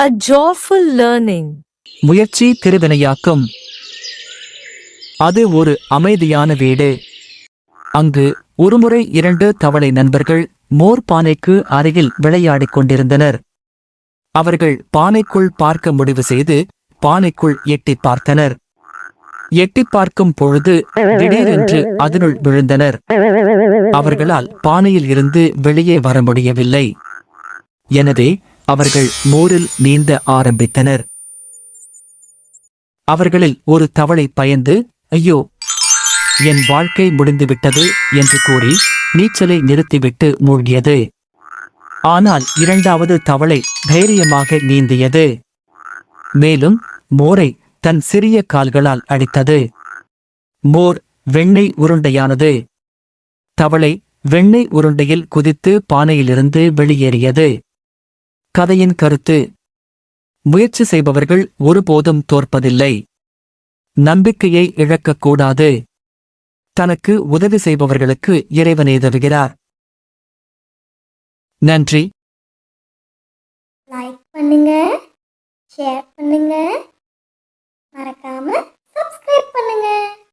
A joyful learning. முயற்சி திருவினையாக்கும் அது ஒரு அமைதியான வீடு. அங்கு ஒருமுறை இரண்டு தவளை நண்பர்கள் மோர் பானைக்கு அருகில் விளையாடிக் கொண்டிருந்தனர். அவர்கள் பானைக்குள் பார்க்க முடிவு செய்து பானைக்குள் எட்டிப் பார்த்தனர். எட்டிப் பார்க்கும் பொழுது திடீரென்று அதனுள் விழுந்தனர். அவர்களால் பானையில் இருந்து வெளியே வர முடியவில்லை. எனவே அவர்கள் மோரில் நீந்த ஆரம்பித்தனர். அவர்களில் ஒரு தவளை பயந்து ஐயோ என் வாழ்க்கை முடிந்துவிட்டது என்று கூறி நீச்சலை நிறுத்திவிட்டு மூழ்கியது. ஆனால் இரண்டாவது தவளை தைரியமாக நீந்தியது. மேலும் மோரை தன் சிறிய கால்களால் அடித்தது. மோர் வெண்ணெய் உருண்டையானது. தவளை வெண்ணெய் உருண்டையில் குதித்து பானையிலிருந்து வெளியேறியது. கதையின் கருத்து. முயற்சி செய்பவர்கள் ஒருபோதும் தோற்பதில்லை. நம்பிக்கையை இழக்கக்கூடாது. தனக்கு உதவி செய்பவர்களுக்கு இறைவனே உதவுகிறார் நன்றி. லைக் பண்ணுங்க ஷேர் பண்ணுங்க.